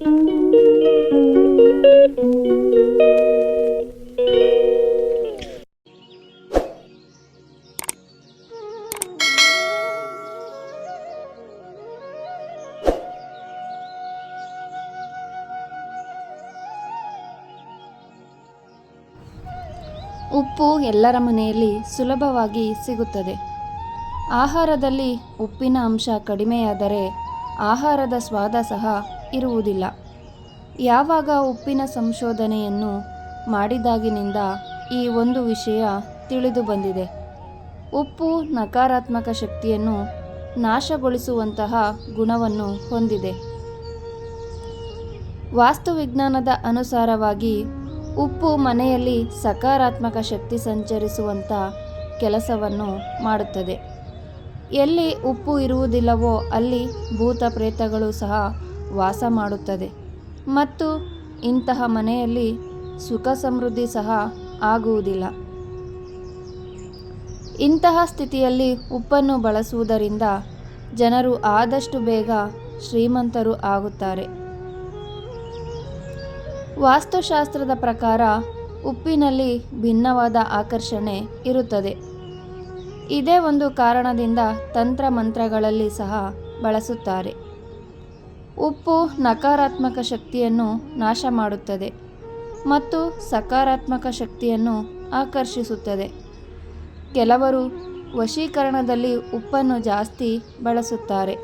ಉಪ್ಪು ಎಲ್ಲರ ಮನೆಯಲ್ಲಿ ಸುಲಭವಾಗಿ ಸಿಗುತ್ತದೆ. ಆಹಾರದಲ್ಲಿ ಉಪ್ಪಿನ ಅಂಶ ಕಡಿಮೆಯಾದರೆ ಆಹಾರದ ಸ್ವಾದ ಸಹ ಇರುವುದಿಲ್ಲ. ಯಾವಾಗ ಉಪ್ಪಿನ ಸಂಶೋಧನೆಯನ್ನು ಮಾಡಿದಾಗಿನಿಂದ ಈ ಒಂದು ವಿಷಯ ತಿಳಿದು ಬಂದಿದೆ. ಉಪ್ಪು ನಕಾರಾತ್ಮಕ ಶಕ್ತಿಯನ್ನು ನಾಶಗೊಳಿಸುವಂತಹ ಗುಣವನ್ನು ಹೊಂದಿದೆ. ವಾಸ್ತುವಿಜ್ಞಾನದ ಅನುಸಾರವಾಗಿ ಉಪ್ಪು ಮನೆಯಲ್ಲಿ ಸಕಾರಾತ್ಮಕ ಶಕ್ತಿ ಸಂಚರಿಸುವಂಥ ಕೆಲಸವನ್ನು ಮಾಡುತ್ತದೆ. ಎಲ್ಲಿ ಉಪ್ಪು ಇರುವುದಿಲ್ಲವೋ ಅಲ್ಲಿ ಭೂತ ಪ್ರೇತಗಳು ಸಹ ವಾಸ ಮಾಡುತ್ತದೆ. ಮತ್ತು ಇಂತಹ ಮನೆಯಲ್ಲಿ ಸುಖ ಸಮೃದ್ಧಿ ಸಹ ಆಗುವುದಿಲ್ಲ. ಇಂತಹ ಸ್ಥಿತಿಯಲ್ಲಿ ಉಪ್ಪನ್ನು ಬಳಸುವುದರಿಂದ ಜನರು ಆದಷ್ಟು ಬೇಗ ಶ್ರೀಮಂತರು ಆಗುತ್ತಾರೆ. ವಾಸ್ತುಶಾಸ್ತ್ರದ ಪ್ರಕಾರ ಉಪ್ಪಿನಲ್ಲಿ ಭಿನ್ನವಾದ ಆಕರ್ಷಣೆ ಇರುತ್ತದೆ. ಇದೇ ಒಂದು ಕಾರಣದಿಂದ ತಂತ್ರ ಮಂತ್ರಗಳಲ್ಲಿ ಸಹ ಬಳಸುತ್ತಾರೆ. ಉಪ್ಪು ನಕಾರಾತ್ಮಕ ಶಕ್ತಿಯನ್ನು ನಾಶ ಮಾಡುತ್ತದೆ ಮತ್ತು ಸಕಾರಾತ್ಮಕ ಶಕ್ತಿಯನ್ನು ಆಕರ್ಷಿಸುತ್ತದೆ. ಕೆಲವರು ವಶೀಕರಣದಲ್ಲಿ ಉಪ್ಪನ್ನು ಜಾಸ್ತಿ ಬಳಸುತ್ತಾರೆ.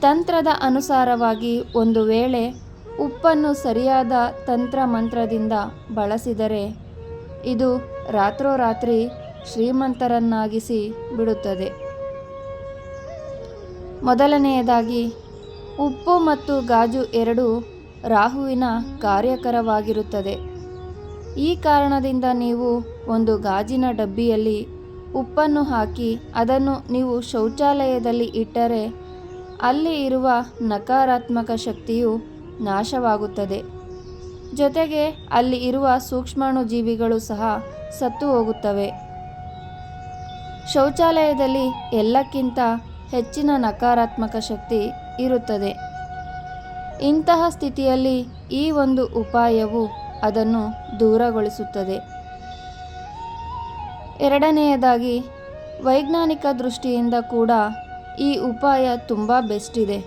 ತಂತ್ರದ ಅನುಸಾರವಾಗಿ ಒಂದು ವೇಳೆ ಉಪ್ಪನ್ನು ಸರಿಯಾದ ತಂತ್ರ ಮಂತ್ರದಿಂದ ಬಳಸಿದರೆ ಇದು ರಾತ್ರೋರಾತ್ರಿ ಶ್ರೀಮಂತರನ್ನಾಗಿಸಿ ಬಿಡುತ್ತದೆ. ಮೊದಲನೆಯದಾಗಿ ಉಪ್ಪು ಮತ್ತು ಗಾಜು ಎರಡೂ ರಾಹುವಿನ ಕಾರ್ಯಕರವಾಗಿರುತ್ತದೆ. ಈ ಕಾರಣದಿಂದ ನೀವು ಒಂದು ಗಾಜಿನ ಡಬ್ಬಿಯಲ್ಲಿ ಉಪ್ಪನ್ನು ಹಾಕಿ ಅದನ್ನು ನೀವು ಶೌಚಾಲಯದಲ್ಲಿ ಇಟ್ಟರೆ ಅಲ್ಲಿ ಇರುವ ನಕಾರಾತ್ಮಕ ಶಕ್ತಿಯು ನಾಶವಾಗುತ್ತದೆ. ಜೊತೆಗೆ ಅಲ್ಲಿ ಇರುವ ಸೂಕ್ಷ್ಮಾಣು ಜೀವಿಗಳು ಸಹ ಸತ್ತು ಹೋಗುತ್ತವೆ. ಶೌಚಾಲಯದಲ್ಲಿ ಎಲ್ಲಕ್ಕಿಂತ ಹೆಚ್ಚಿನ ನಕಾರಾತ್ಮಕ ಶಕ್ತಿ ಇರುತ್ತದೆ. ಇಂತಹ ಸ್ಥಿತಿಯಲ್ಲಿ ಈ ಒಂದು ಉಪಾಯವು ಅದನ್ನು ದೂರಗೊಳಿಸುತ್ತದೆ. ಎರಡನೆಯದಾಗಿ, ವೈಜ್ಞಾನಿಕ ದೃಷ್ಟಿಯಿಂದ ಕೂಡ ಈ ಉಪಾಯ ತುಂಬ ಬೆಸ್ಟ್ ಇದೆ.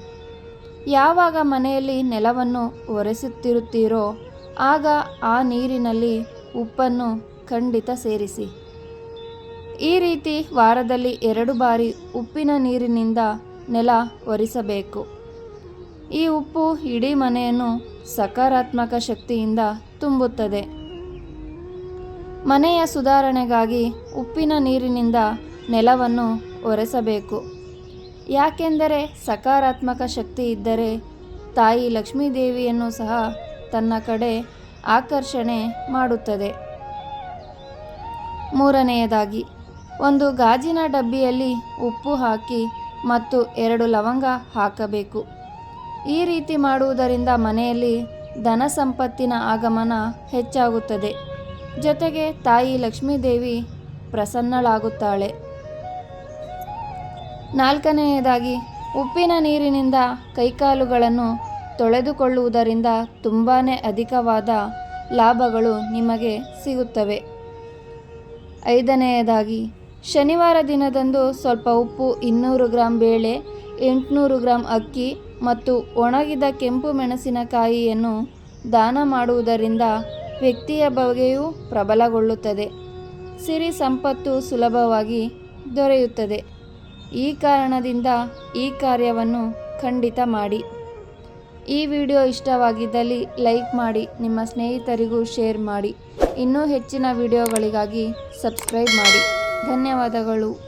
ಯಾವಾಗ ಮನೆಯಲ್ಲಿ ನೆಲವನ್ನು ಒರೆಸುತ್ತಿರುತ್ತೀರೋ, ಆಗ ಆ ನೀರಿನಲ್ಲಿ ಉಪ್ಪನ್ನು ಖಂಡಿತ ಸೇರಿಸಿ. ಈ ರೀತಿ ವಾರದಲ್ಲಿ ಎರಡು ಬಾರಿ ಉಪ್ಪಿನ ನೀರಿನಿಂದ ನೆಲ ಒರೆಸಬೇಕು. ಈ ಉಪ್ಪು ಇಡೀ ಮನೆಯನ್ನು ಸಕಾರಾತ್ಮಕ ಶಕ್ತಿಯಿಂದ ತುಂಬುತ್ತದೆ. ಮನೆಯ ಸುಧಾರಣೆಗಾಗಿ ಉಪ್ಪಿನ ನೀರಿನಿಂದ ನೆಲವನ್ನು ಒರೆಸಬೇಕು. ಯಾಕೆಂದರೆ ಸಕಾರಾತ್ಮಕ ಶಕ್ತಿ ಇದ್ದರೆ ತಾಯಿ ಲಕ್ಷ್ಮೀದೇವಿಯನ್ನು ಸಹ ತನ್ನ ಕಡೆ ಆಕರ್ಷಣೆ ಮಾಡುತ್ತದೆ. ಮೂರನೆಯದಾಗಿ, ಒಂದು ಗಾಜಿನ ಡಬ್ಬಿಯಲ್ಲಿ ಉಪ್ಪು ಹಾಕಿ ಮತ್ತು ಎರಡು ಲವಂಗ ಹಾಕಬೇಕು. ಈ ರೀತಿ ಮಾಡುವುದರಿಂದ ಮನೆಯಲ್ಲಿ ಧನ ಸಂಪತ್ತಿನ ಆಗಮನ ಹೆಚ್ಚಾಗುತ್ತದೆ. ಜೊತೆಗೆ ತಾಯಿ ಲಕ್ಷ್ಮೀದೇವಿ ಪ್ರಸನ್ನಳಾಗುತ್ತಾಳೆ. ನಾಲ್ಕನೆಯದಾಗಿ, ಉಪ್ಪಿನ ನೀರಿನಿಂದ ಕೈಕಾಲುಗಳನ್ನು ತೊಳೆದುಕೊಳ್ಳುವುದರಿಂದ ತುಂಬಾ ಅಧಿಕವಾದ ಲಾಭಗಳು ನಿಮಗೆ ಸಿಗುತ್ತವೆ. ಐದನೆಯದಾಗಿ ಶನಿವಾರ ದಿನದಂದು ಸ್ವಲ್ಪ ಉಪ್ಪು ಇನ್ನೂರು ಗ್ರಾಂ ಬೇಳೆ, ಎಂಟುನೂರು ಗ್ರಾಂ ಅಕ್ಕಿ ಮತ್ತು ಒಣಗಿದ ಕೆಂಪು ಮೆಣಸಿನಕಾಯಿಯನ್ನು ದಾನ ಮಾಡುವುದರಿಂದ ವ್ಯಕ್ತಿಯ ಬಗೆಯೂ ಪ್ರಬಲಗೊಳ್ಳುತ್ತದೆ. ಸಿರಿ ಸಂಪತ್ತು ಸುಲಭವಾಗಿ ದೊರೆಯುತ್ತದೆ. ಈ ಕಾರಣದಿಂದ ಈ ಕಾರ್ಯವನ್ನು ಖಂಡಿತ ಮಾಡಿ. ಈ ವಿಡಿಯೋ ಇಷ್ಟವಾಗಿದ್ದಲ್ಲಿ ಲೈಕ್ ಮಾಡಿ, ನಿಮ್ಮ ಸ್ನೇಹಿತರಿಗೂ ಶೇರ್ ಮಾಡಿ. ಇನ್ನೂ ಹೆಚ್ಚಿನ ವಿಡಿಯೋಗಳಿಗಾಗಿ ಸಬ್ಸ್ಕ್ರೈಬ್ ಮಾಡಿ. ಧನ್ಯವಾದಗಳು.